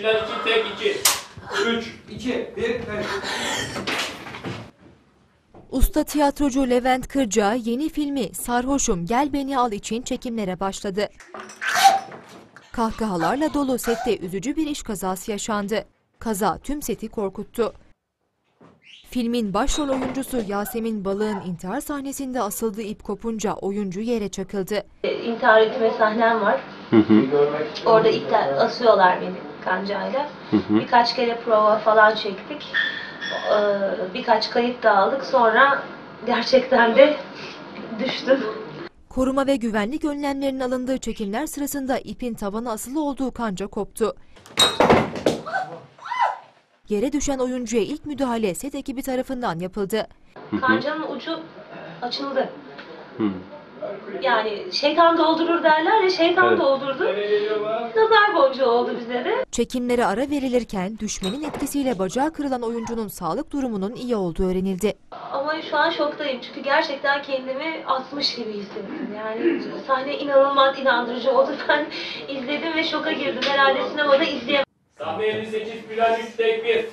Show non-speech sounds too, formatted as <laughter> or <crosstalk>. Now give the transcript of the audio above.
Plan 2 tek 2. 3. 2, 1, kayıt. Usta tiyatrocu Levent Kırca yeni filmi Sarhoşum Gel Beni Al için çekimlere başladı. Kahkahalarla dolu sette üzücü bir iş kazası yaşandı. Kaza tüm seti korkuttu. Filmin başrol oyuncusu Yasemin Balık'ın intihar sahnesinde asıldığı ip kopunca oyuncu yere çakıldı. intihar etme sahnem var. Orada ipten asıyorlar beni kancayla. Birkaç kere prova falan çektik. Ee, Birkaç kayıt da aldık. Sonra gerçekten de <laughs> düştüm. Koruma ve güvenlik önlemlerinin alındığı çekimler sırasında ipin tavana asılı olduğu kanca koptu. Yere düşen oyuncuya ilk müdahale set ekibi tarafından yapıldı. Kancanın ucu açıldı. Yani şeytan doldurur derler ya şeytan doldurdu. Nazar boncuğu oldu bize de. Çekimlere ara verilirken düşmenin etkisiyle bacağı kırılan oyuncunun sağlık durumunun iyi olduğu öğrenildi. Ama şu an şoktayım çünkü gerçekten kendimi atmış gibi hissettim. Yani sahne inanılmaz inandırıcı oldu. <laughs> Ben izledim ve şoka girdim. Herhalde sinemada izleyemem. Sahne 58 plan 3 tek 1.